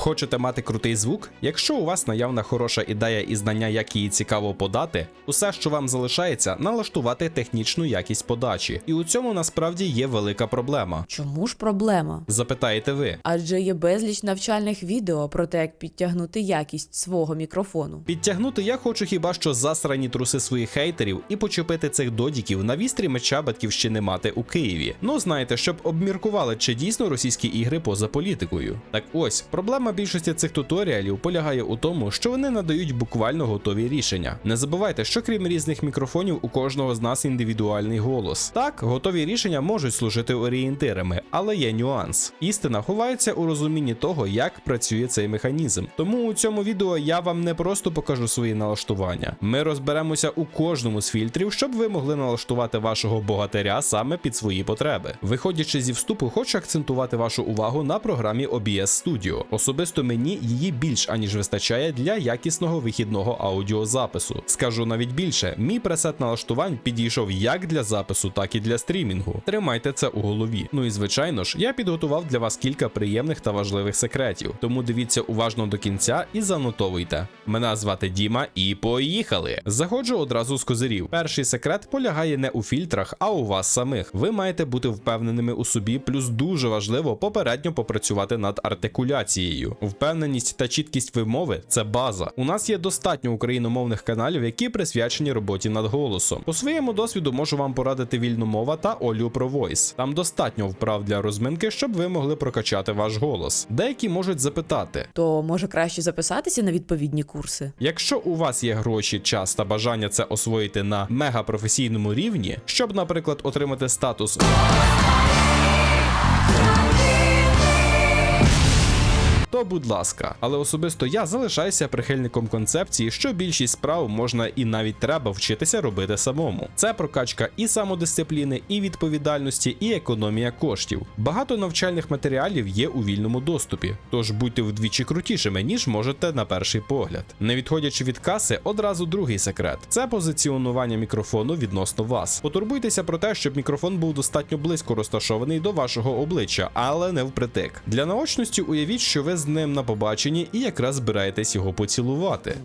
Хочете мати крутий звук? Якщо у вас наявна хороша ідея і знання, як її цікаво подати, усе, що вам залишається, налаштувати технічну якість подачі. І у цьому насправді є велика проблема. Чому ж проблема? Запитаєте ви. Адже є безліч навчальних відео про те, як підтягнути якість свого мікрофону. Підтягнути я хочу хіба що засрані труси своїх хейтерів і почепити цих додіків на вістрі меча батьківщини мати у Києві. Ну знаєте, щоб обміркували, чи дійсно російські ігри поза політикою. Так ось проблема більшості цих туторіалів полягає у тому, що вони надають буквально готові рішення. Не забувайте, що крім різних мікрофонів, у кожного з нас індивідуальний голос. Так, готові рішення можуть служити орієнтирами, але є нюанс. Істина ховається у розумінні того, як працює цей механізм. Тому у цьому відео я вам не просто покажу свої налаштування. Ми розберемося у кожному з фільтрів, щоб ви могли налаштувати вашого богатиря саме під свої потреби. Виходячи зі вступу, хочу акцентувати вашу увагу на програмі OBS Studio. Особисто мені її більш аніж вистачає для якісного вихідного аудіозапису. Скажу навіть більше, мій пресет налаштувань підійшов як для запису, так і для стрімінгу. Тримайте це у голові. Ну і звичайно ж, я підготував для вас кілька приємних та важливих секретів. Тому дивіться уважно до кінця і занотовуйте. Мене звати Діма, і поїхали! Заходжу одразу з козирів. Перший секрет полягає не у фільтрах, а у вас самих. Ви маєте бути впевненими у собі, плюс дуже важливо попередньо попрацювати над артикуляцією. Впевненість та чіткість вимови це база. У нас є достатньо україномовних каналів, які присвячені роботі над голосом. По своєму досвіду можу вам порадити вільну мова та Олю про Voice. Там достатньо вправ для розминки, щоб ви могли прокачати ваш голос. Деякі можуть запитати. То може краще записатися на відповідні курси? Якщо у вас є гроші, час та бажання це освоїти на мегапрофесійному рівні, щоб, наприклад, отримати статус. То будь ласка, але особисто я залишаюся прихильником концепції, що більшість справ можна і навіть треба вчитися робити самому. Це прокачка і самодисципліни, і відповідальності, і економія коштів. Багато навчальних матеріалів є у вільному доступі, тож будьте вдвічі крутішими, ніж можете на перший погляд. Не відходячи від каси, одразу другий секрет це позиціонування мікрофону відносно вас. Потурбуйтеся про те, щоб мікрофон був достатньо близько розташований до вашого обличчя, але не впритик. Для наочності уявіть, що ви з ним на побаченні і якраз збираєтесь його поцілувати.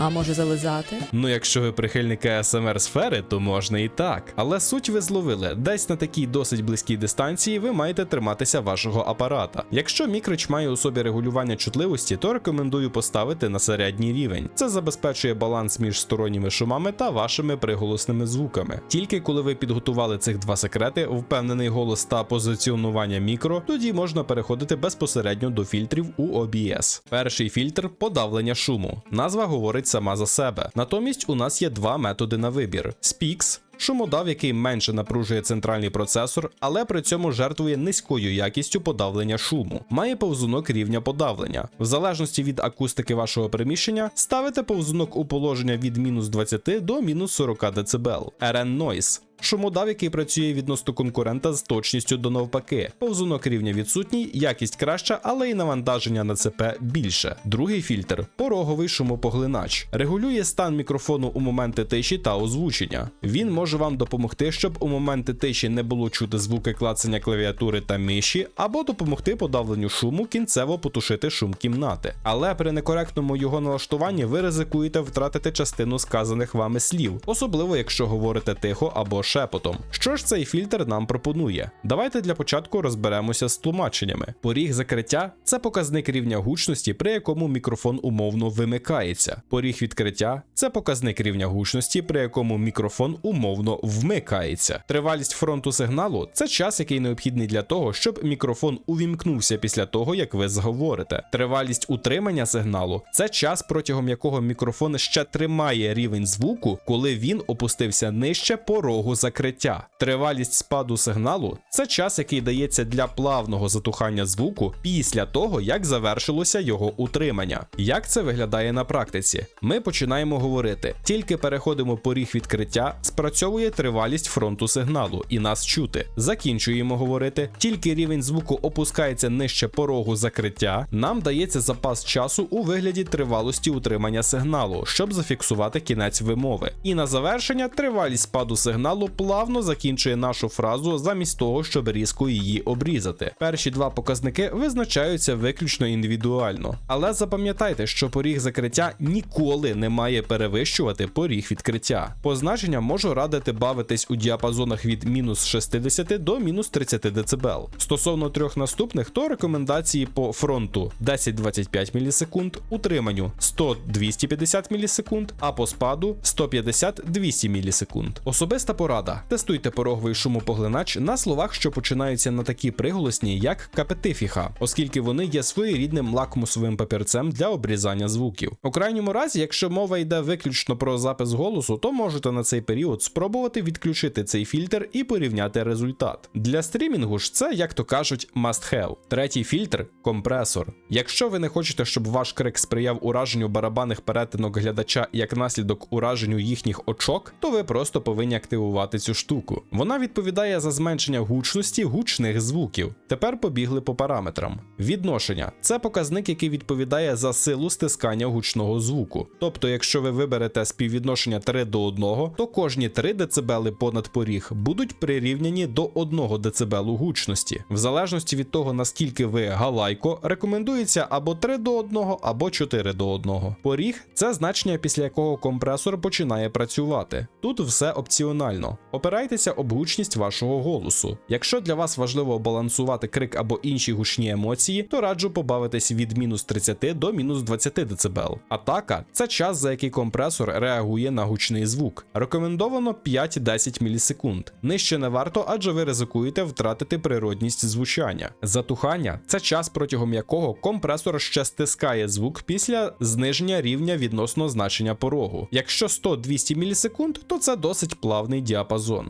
А може зализати? Ну, якщо ви прихильники АСМР сфери, то можна і так. Але суть ви зловили. Десь на такій досить близькій дистанції ви маєте триматися вашого апарата. Якщо мікроч має у собі регулювання чутливості, то рекомендую поставити на середній рівень. Це забезпечує баланс між сторонніми шумами та вашими приголосними звуками. Тільки коли ви підготували цих два секрети, впевнений голос та позиціонування мікро, тоді можна переходити безпосередньо до фільтрів у OBS. Перший фільтр подавлення шуму. Назва говорить сама за себе. Натомість у нас є два методи на вибір: Speaks Шумодав, який менше напружує центральний процесор, але при цьому жертвує низькою якістю подавлення шуму. Має повзунок рівня подавлення. В залежності від акустики вашого приміщення, ставите повзунок у положення від мінус 20 до мінус 40 дБ. RN Noise Шумодав, який працює відносно конкурента з точністю до навпаки. Повзунок рівня відсутній, якість краща, але і навантаження на ЦП більше. Другий фільтр пороговий шумопоглинач. Регулює стан мікрофону у моменти тиші та озвучення. Він може вам допомогти, щоб у моменти тиші не було чути звуки клацання клавіатури та миші, або допомогти подавленню шуму кінцево потушити шум кімнати. Але при некоректному його налаштуванні ви ризикуєте втратити частину сказаних вами слів, особливо якщо говорите тихо або шепотом. Що ж цей фільтр нам пропонує? Давайте для початку розберемося з тлумаченнями. Поріг закриття це показник рівня гучності, при якому мікрофон умовно вимикається. Поріг відкриття це показник рівня гучності, при якому мікрофон умовно вмикається. Тривалість фронту сигналу це час, який необхідний для того, щоб мікрофон увімкнувся після того, як ви заговорите. Тривалість утримання сигналу це час, протягом якого мікрофон ще тримає рівень звуку, коли він опустився нижче порогу закриття. Тривалість спаду сигналу це час, який дається для плавного затухання звуку після того, як завершилося його утримання. Як це виглядає на практиці? Ми починаємо говорити, тільки переходимо поріг відкриття, спрацьовує тривалість фронту сигналу і нас чути. Закінчуємо говорити, тільки рівень звуку опускається нижче порогу закриття. Нам дається запас часу у вигляді тривалості утримання сигналу, щоб зафіксувати кінець вимови. І на завершення тривалість спаду сигналу сигналу плавно закінчує нашу фразу замість того, щоб різко її обрізати. Перші два показники визначаються виключно індивідуально. Але запам'ятайте, що поріг закриття ніколи не має перевищувати поріг відкриття. Позначення можу радити бавитись у діапазонах від мінус 60 до мінус 30 дБ. Стосовно трьох наступних, то рекомендації по фронту 10-25 мілісекунд, утриманню 100-250 мілісекунд, а по спаду 150-200 мілісекунд. Особиста порада: тестуйте пороговий шумопоглинач на словах, що починаються на такі приголосні, як капетифіха, оскільки вони є своєрідним лакмусовим папірцем для обрізання звуків. У крайньому разі, якщо мова йде виключно про запис голосу, то можете на цей період спробувати відключити цей фільтр і порівняти результат. Для стрімінгу ж це, як то кажуть, must have. Третій фільтр компресор. Якщо ви не хочете, щоб ваш крик сприяв ураженню барабанних перетинок глядача як наслідок ураженню їхніх очок, то ви просто повинні активувати цю штуку. Вона відповідає за зменшення гучності гучних звуків. Тепер побігли по параметрам. Відношення це показник, який відповідає за силу стискання гучного звуку. Тобто, якщо ви виберете співвідношення 3 до 1, то кожні 3 дБ понад поріг будуть прирівняні до 1 дБ гучності. В залежності від того, наскільки ви галайко, рекомендується або 3 до 1, або 4 до 1. Поріг це значення, після якого компресор починає працювати. Тут все опціонально. Опирайтеся об гучність вашого голосу. Якщо для вас важливо балансувати крик або інші гучні емоції, то раджу побавитись від мінус 30 до мінус 20 дБ. Атака це час, за який компресор реагує на гучний звук. Рекомендовано 5-10 мілісекунд. Нижче не варто, адже ви ризикуєте втратити природність звучання. Затухання це час, протягом якого компресор ще стискає звук після зниження рівня відносно значення порогу. Якщо 100-200 мілісекунд, то це досить плавний діапазон.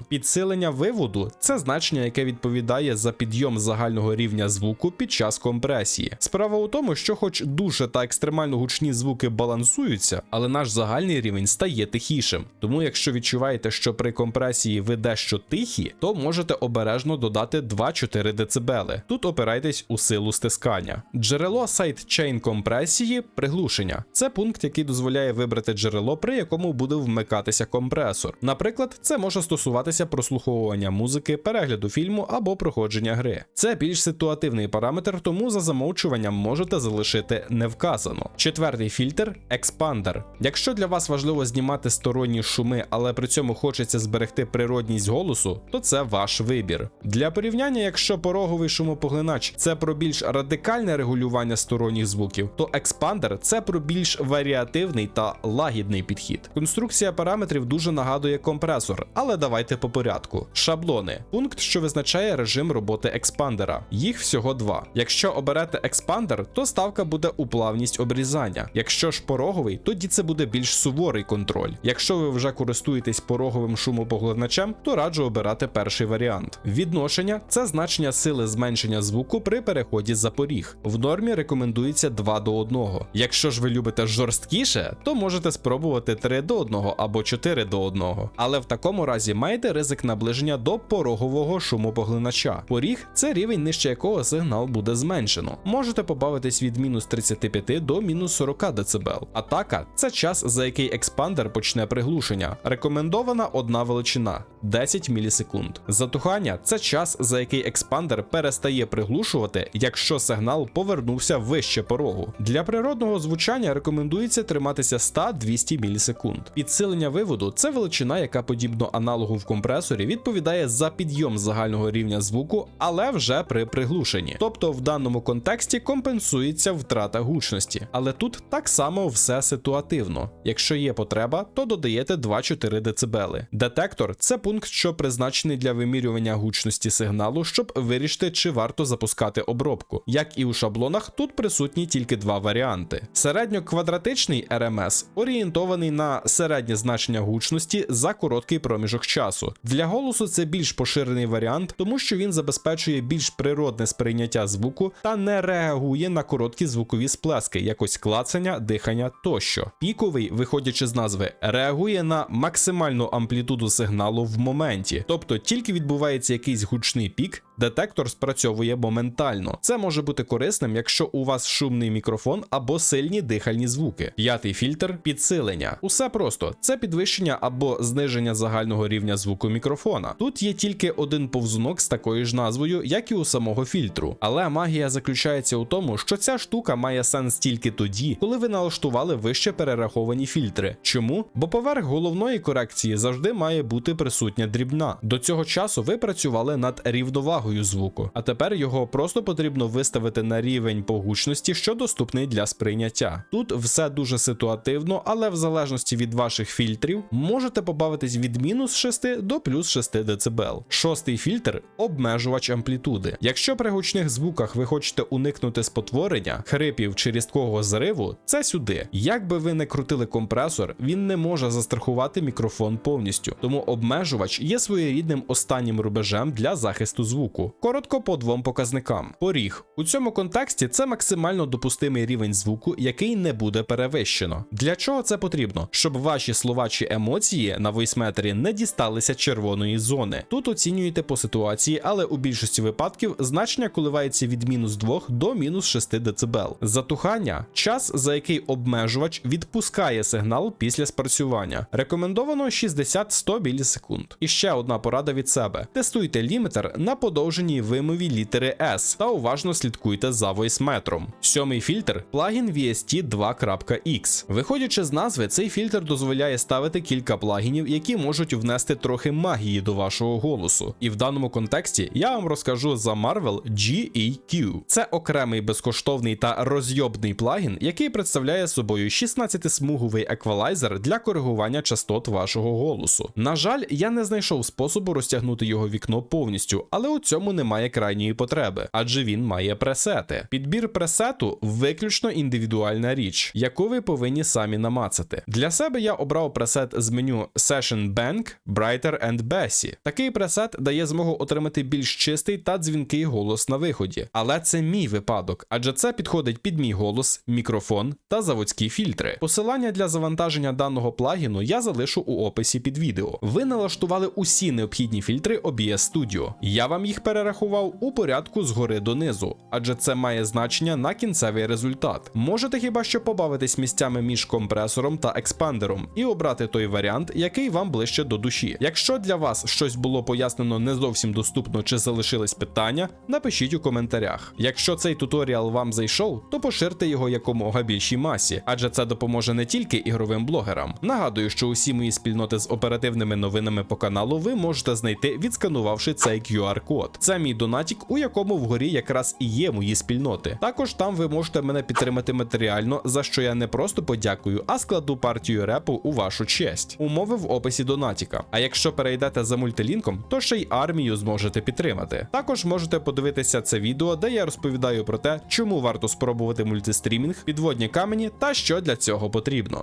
Підсилення виводу це значення, яке відповідає за підйом загального рівня звуку під час компресії. Справа у тому, що, хоч дуже та екстремально гучні звуки балансуються, але наш загальний рівень стає тихішим. Тому, якщо відчуваєте, що при компресії ви дещо тихі, то можете обережно додати 2-4 дБ. Тут опирайтесь у силу стискання. Джерело сайдчейн компресії приглушення. Це пункт, який дозволяє вибрати джерело, при якому буде вмикатися компресор. Наприклад, це може стосуватися прослуховування музики, перегляду фільму або проходження гри. Це більш ситуативний параметр, тому за замовчуванням можете залишити не вказано. Четвертий фільтр експандер. Якщо для вас важливо знімати сторонні шуми, але при цьому хочеться зберегти природність голосу, то це ваш вибір. Для порівняння, якщо пороговий шумопоглинач це про більш радикальне регулювання сторонніх звуків, то експандер це про більш варіативний та лагідний підхід. Конструкція параметрів дуже нагадує компресор, але давайте по порядку. Шаблони пункт, що визначає режим роботи експандера. Їх всього два. Якщо оберете експандер, то ставка буде у плавність обрізання. Якщо ж пороговий, тоді це буде більш суворий контроль. Якщо ви вже користуєтесь пороговим шумопоглиначем, то раджу обирати перший варіант. Відношення це значення сили зменшення звуку при переході за поріг. В нормі рекомендується 2 до 1. Якщо ж ви любите жорсткіше, то можете спробувати 3 до 1 або 4 до 1. Але в такому разі маєте ризик наближення до порогового шумопоглинача. Поріг це рівень, нижче якого сигнал буде зменшено. Можете побавитись від мінус 35 до мінус 40 дБ. Атака це час, за який експандер почне приглушення. Рекомендована одна величина 10 мілісекунд. Затухання це час, за який експандер перестає приглушувати, якщо сигнал повернувся вище порогу. Для природного звучання рекомендується триматися 100-200 мілісекунд. Підсилення виводу це величина, яка подібно аналогу в компресорі відповідає за підйом загального рівня звуку, але вже при приглушенні. Тобто в даному контексті компенсується втрата гучності. Але тут так само все ситуативно. Якщо є потреба, то додаєте 2-4 дБ. Детектор це пункт, що призначений для вимірювання гучності сигналу, щоб вирішити, чи варто запускати обробку. Як і у шаблонах, тут присутні тільки два варіанти: середньоквадратичний RMS орієнтований на середнє значення гучності за короткий проміжок часу. Для голосу це більш поширений варіант, тому що він забезпечує більш природне сприйняття звуку та не реагує на короткі звукові сплески, якось клацання, дихання тощо. Піковий, виходячи з назви, реагує на максимальну амплітуду сигналу в моменті, тобто тільки відбувається якийсь гучний пік. Детектор спрацьовує моментально. Це може бути корисним, якщо у вас шумний мікрофон або сильні дихальні звуки. П'ятий фільтр підсилення. Усе просто це підвищення або зниження загального різного рівня звуку мікрофона. Тут є тільки один повзунок з такою ж назвою, як і у самого фільтру. Але магія заключається у тому, що ця штука має сенс тільки тоді, коли ви налаштували вище перераховані фільтри. Чому? Бо поверх головної корекції завжди має бути присутня дрібна. До цього часу ви працювали над рівновагою звуку, а тепер його просто потрібно виставити на рівень по гучності, що доступний для сприйняття. Тут все дуже ситуативно, але в залежності від ваших фільтрів можете побавитись від мінус 6 до плюс 6 дБ. Шостий фільтр обмежувач амплітуди. Якщо при гучних звуках ви хочете уникнути спотворення, хрипів чи різкого зриву, це сюди. Як би ви не крутили компресор, він не може застрахувати мікрофон повністю. Тому обмежувач є своєрідним останнім рубежем для захисту звуку. Коротко по двом показникам. Поріг у цьому контексті це максимально допустимий рівень звуку, який не буде перевищено. Для чого це потрібно? Щоб ваші слова чи емоції на войсметері не дісталися червоної зони. Тут оцінюєте по ситуації, але у більшості випадків значення коливається від мінус 2 до мінус 6 дБ. Затухання час, за який обмежувач відпускає сигнал після спрацювання. Рекомендовано 60-100 мілісекунд. І ще одна порада від себе: тестуйте лімітер на подовженій вимові літери S та уважно слідкуйте за войсметром. Сьомий фільтр плагін VST 2.x. Виходячи з назви, цей фільтр дозволяє ставити кілька плагінів, які можуть внести трохи магії до вашого голосу. І в даному контексті я вам розкажу за Marvel GEQ. Це окремий безкоштовний та розйобний плагін, який представляє собою 16-смуговий еквалайзер для коригування частот вашого голосу. На жаль, я не знайшов способу розтягнути його вікно повністю, але у цьому немає крайньої потреби, адже він має пресети. Підбір пресету виключно індивідуальна річ, яку ви повинні самі намацати. Для себе я обрав пресет з меню Session Bank, Brighter and Bassy. Такий пресет дає змогу отримати більш чистий та дзвінкий голос на виході. Але це мій випадок, адже це підходить під мій голос, мікрофон та заводські фільтри. Посилання для завантаження даного плагіну я залишу у описі під відео. Ви налаштували усі необхідні фільтри OBS Studio. Я вам їх перерахував у порядку згори донизу, адже це має значення на кінцевий результат. Можете хіба що побавитись місцями між компресором та експандером і обрати той варіант, який вам ближче до душі. Якщо для вас щось було пояснено не зовсім доступно чи залишились питання, напишіть у коментарях. Якщо цей туторіал вам зайшов, то поширте його якомога більшій масі, адже це допоможе не тільки ігровим блогерам. Нагадую, що усі мої спільноти з оперативними новинами по каналу ви можете знайти, відсканувавши цей QR-код. Це мій донатік, у якому вгорі якраз і є мої спільноти. Також там ви можете мене підтримати матеріально, за що я не просто подякую, а складу партію репу у вашу честь. Умови в описі донатіка. А якщо перейдете за мультилінком, то ще й армію зможете підтримати. Також можете подивитися це відео, де я розповідаю про те, чому варто спробувати мультистрімінг, підводні камені та що для цього потрібно.